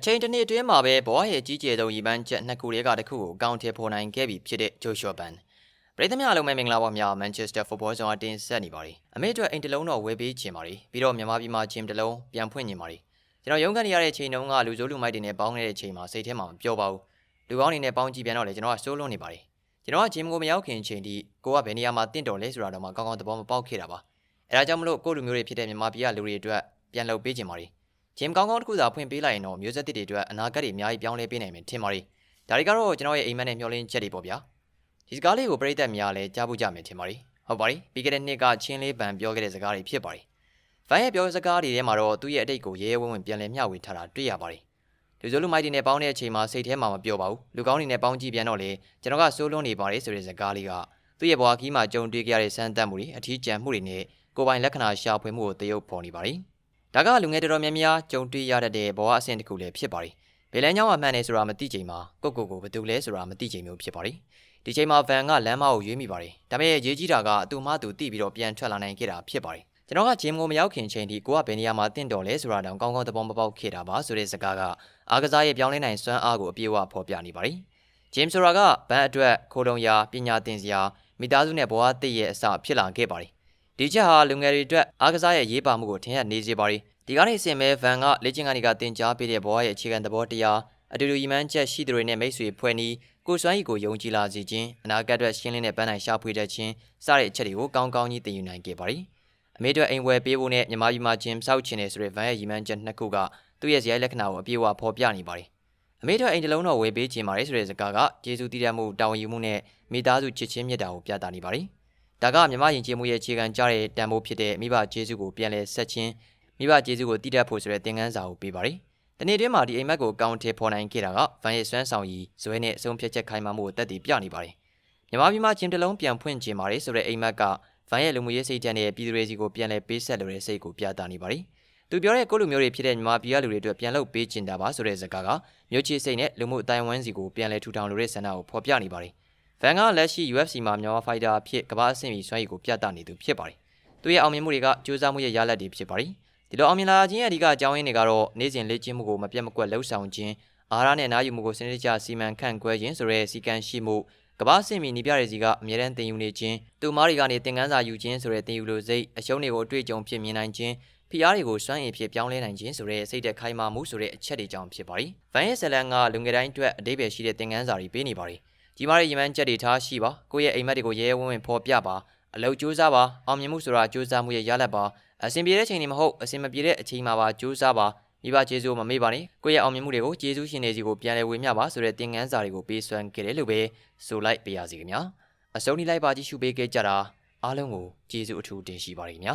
အချိန်တစ်နှစ်အတွင်းမှာပဲဘဝရဲ့ကြီးကျယ်ဆုံးရည်မှန်းချက်နှစ်ခုတည်းကတစ်ခုကိုအကောင့်ထဲပေါ်နိုင်ခဲ့ပြီဖြစ်တဲ့ဂျိုရှော့ဘန်ပရိသတ်များအားလုံးပဲမင်္ဂလာပါများမန်ချက်စတာဖုတ်ဘောဆောင်အတင်းဆက်နေပါတယ်အမေအတွက်အိမ်တစ်လုံးတော့ဝယ်ပေးခြင်းပါတယ်ပြီးတော့မြန်မာပြည်မှာဂျင်တစ်လုံးပြန်ဖွင့်နေပါတယ်ကျွန်တော်ရုန်းကန်နေရတဲ့ချိန်တုန်းကလူစိုးလူမိုက်တွေနဲ့ပေါင်းနေတဲ့ချိန်မှာစိတ်ထဲမှာမပျော်ပါဘူးလူကောင်းနေနဲ့ပေါင်းကြည့်ပြန်တော့လေကျွန်တော်ကစိုးလွန်းနေပါတယ်ကျွန်တော်ကဂျင်ကိုမရောက်ခင်ချိန်ထိကိုကဘယ်နေရာမှာတင့်တော်လဲဆိုတာတော့မှကောင်းကောင်းသဘောမပေါက်ခဲ့တာပါအဲဒါကြောင့်မလို့ကိုလူမျိုးတွေဖြစ်တဲ့မြန်မာပြည်ကလူတွေအတွက်ပြန်လုပ်ပေးခြင်းပါတယ် ဂျင်ကောင်းကောင်းတစ်ခုသာဖွင့်ပေးလိုက်ရင်တော့မျိုးဆက်တစ်တွေအတွက်အနာဂတ်တွေအများကြီးပြောင်းလဲပေးနိုင်မယ်ထင်ပါတယ်။ဒါတွေကတော့ကျွန်တော်ရဲ့အိမ်မက်နဲ့မျှော်လင့်ချက်တွေပေါ့ဗျာ။ဒီစကားလေးကိုပြိသက်များလည်းကြားဖို့ကြမယ်ထင်ပါတယ်။ဟုတ်ပါတယ်။ပြီးခဲ့တဲ့နှစ်ကချင်းလေးပန်ပြောခဲ့တဲ့စကားတွေဖြစ်ပါတယ်။ဗန်ရဲ့ပြောစကားတွေထဲမှာတော့သူ့ရဲ့အတိတ်ကိုရဲရဲဝံ့ဝံ့ပြန်လည်မျှဝေထားတာတွေ့ရပါတယ်။လူစိုးလူမိုက်တွေနဲ့ပေါင်းတဲ့အချိန်မှာစိတ်ထဲမှာမပြောပါဘူး။လူကောင်းတွေနဲ့ပေါင်းကြည့်ပြန်တော့လေကျွန်တော်ကစိုးလွန်းနေပါတယ်ဆိုတဲ့စကားလေးကသူ့ရဲ့ဘဝခီးမှာကြုံတွေ့ခဲ့ရတဲ့စမ်းသပ်မှုတွေအထီးကျန်မှုတွေနဲ့ကိုယ်ပိုင်လက္ခဏာရှာဖွေမှုကိုသရုပ်ဖော်နေပါတယ်။ ဒါကလူငယ်တော်တော်များများကြုံတွေ့ရတတ်တဲ့ဘဝအဆင့်တစ်ခုလည်းဖြစ်ပါတယ်။ဘယ်လန်းကြောင်းအမှန်နဲ့ဆိုတာမသိချိန်မှာကိုယ့်ကိုယ်ကိုဘယ်သူလဲဆိုတာမသိချိန်မျိုးဖြစ်ပါတယ်။ဒီချိန်မှာဗန်ကလမ်းမကိုရွေးမိပါတယ်။ဒါပေမဲ့ရေးကြီးတာကအတူမတူတိပြီးတော့ပြန်ထွက်လာနိုင်ခဲ့တာဖြစ်ပါတယ်။ကျွန်တော်ကဂျင်ကိုမရောက်ခင်ချိန်ထိကိုကဘယ်နေရာမှာတင့်တော်လဲဆိုတာတောင်ကောင်းကောင်းသဘောမပေါက်ခဲ့တာပါဆိုတဲ့စကားကအားကစားရဲ့ပြောင်းလဲနိုင်စွမ်းအားကိုအပြည့်အဝဖော်ပြနေပါတယ်။ဂျင်ဆိုတာကဘန်အတွက်ခိုးတုံရာပညာသင်စရာမိသားစုနဲ့ဘဝတည်ရဲ့အစဖြစ်လာခဲ့ပါတယ်။ ဒီချက်ဟာလူငယ်တွေအတွက်အားကစားရဲ့ရေးပါမှုကိုထင်ဟပ်နေစေပါတယ်။ဒီကနေ့အစင်မဲ့ဗန်ကလေ့ကျင့်ခန်းတွေကတင် जा ပေးတဲ့ဘဝရဲ့အခြေခံသဘောတရားအတူတူရည်မှန်းချက်ရှိသူတွေနဲ့မိတ်ဆွေဖွဲ့နီးကိုယ်စွမ်းရည်ကိုယုံကြည်လာစေခြင်းအနာဂတ်အတွက်ရှင်းလင်းတဲ့ပန်းနိုင်ရှာဖွေတတ်ခြင်းစတဲ့အချက်တွေကိုကောင်းကောင်းကြီးသိယူနိုင်ခဲ့ပါတယ်။အမေတို့အိမ်ဝယ်ပေးဖို့နဲ့မြန်မာပြည်မှာဂျင်စောက်ချင်နေဆိုတဲ့ဗန်ရဲ့ရည်မှန်းချက်နှစ်ခုကသူ့ရဲ့ဇယိုက်လက္ခဏာကိုအပြည့်အဝဖော်ပြနေပါတယ်။အမေတို့အိမ်တစ်လုံးတော်ဝယ်ပေးခြင်းပါတယ်ဆိုတဲ့စကားကကျေးဇူးတည်ရမှုတာဝန်ယူမှုနဲ့မိသားစုချစ်ချင်းမြတ်တာကိုပြသနေပါတယ်။ ဒါကမြမယဉ်ကျေးမှုရဲ့အခြေခံကြတဲ့တန်ဖိုးဖြစ်တဲ့မိဘကျေးဇူးကိုပြန်လဲဆက်ခြင်းမိဘကျေးဇူးကိုတည်တတ်ဖို့ဆိုတဲ့သင်ခန်းစာကိုပေးပါတယ်။တနေ့တွင်းမှာဒီအိမ်မက်ကိုကောင်းထေဖော်နိုင်ခဲ့တာကဗန်ရဲ့စွမ်းဆောင်ရည်ဇွဲနဲ့အဆုံးဖြတ်ချက်ခိုင်မာမှုကိုတက်တည်ပြနေပါတယ်။မြန်မာပြည်မှာဂျင်တလုံးပြန်ဖွင့်ခြင်းပါတယ်ဆိုတဲ့အိမ်မက်ကဗန်ရဲ့လူမှုရေးစိတ်ဓာတ်နဲ့ပြည်သူတွေစီကိုပြန်လဲပေးဆက်လိုတဲ့စိတ်ကိုပြသနေပါတယ်။သူပြောတဲ့ကိုလူမျိုးတွေဖြစ်တဲ့မြန်မာပြည်ကလူတွေအတွက်ပြန်လုပ်ပေးခြင်းတာပါဆိုတဲ့စကားကမြို့ချစ်စိတ်နဲ့လူမှုအတိုင်းဝန်းစီကိုပြန်လဲထူထောင်လိုတဲ့ဆန္ဒကိုဖော်ပြနေပါတယ်။ ဗန်ကလက်ရှိ UFC မှာမြန်မာဖိုက်တာအဖြစ်ကမ္ဘာအဆင့်မီစွမ်းရည်ကိုပြသနေသူဖြစ်ပါတယ်။သူရဲ့အောင်မြင်မှုတွေကကြိုးစားမှုရဲ့ရလဒ်တွေဖြစ်ပါတယ်။ဒီလိုအောင်မြင်လာခြင်းရဲ့အဓိကအကြောင်းရင်းတွေကတော့နေ့စဉ်လေ့ကျင့်မှုကိုမပြတ်မကွက်လှုပ်ဆောင်ခြင်းအာဟာရနဲ့နားယူမှုကိုစနစ်တကျစီမံခန့်ခွဲခြင်းဆိုတဲ့စီကံရှိမှုကမ္ဘာစင်မီနီးပြတဲ့စီကအမြဲတမ်းသင်ယူနေခြင်းသူမားတွေကနေသင်ခန်းစာယူခြင်းဆိုတဲ့သင်ယူလိုစိတ်အရှုံးတွေကိုအတွေ့အကြုံဖြစ်မြင်နိုင်ခြင်းဖိအားတွေကိုစွမ်းရည်ဖြစ်ပြောင်းလဲနိုင်ခြင်းဆိုတဲ့စိတ်သက်ခိုင်မာမှုဆိုတဲ့အချက်တွေကြောင့်ဖြစ်ပါတယ်။ဗန်ရဲ့ဇလန်ကလူငယ်တိုင်းအတွက်အတိပ္ပယ်ရှိတဲ့သင်ခန်းစာတွေပေးနေပါတယ်။ ဒီမှာရဲ့ရည်မှန်းချက်တွေထားရှိပါကိုယ့်ရဲ့အိမ်မက်တွေကိုရဲရဲဝံ့ဝံ့ဖော်ပြပါအလုပ်ကြိုးစားပါအောင်မြင်မှုဆိုတာကြိုးစားမှုရဲ့ရလဒ်ပါအဆင်ပြေတဲ့ချိန်တွေမဟုတ်အဆင်မပြေတဲ့အချိန်မှာပါကြိုးစားပါမိဘကျေးဇူးမမေ့ပါနဲ့ကိုယ့်ရဲ့အောင်မြင်မှုတွေကိုကျေးဇူးရှင်တွေစီကိုပြန်လည်ဝေမျှပါဆိုတဲ့သင်ခန်းစာတွေကိုပေးစွမ်းခဲ့တယ်လို့ပဲဆိုလိုက်ပါရစေခင်ဗျာအစုံဒီလိုက်ပါကြည့်ရှုပေးခဲ့ကြတာအားလုံးကိုကျေးဇူးအထူးတင်ရှိပါတယ်ခင်ဗျာ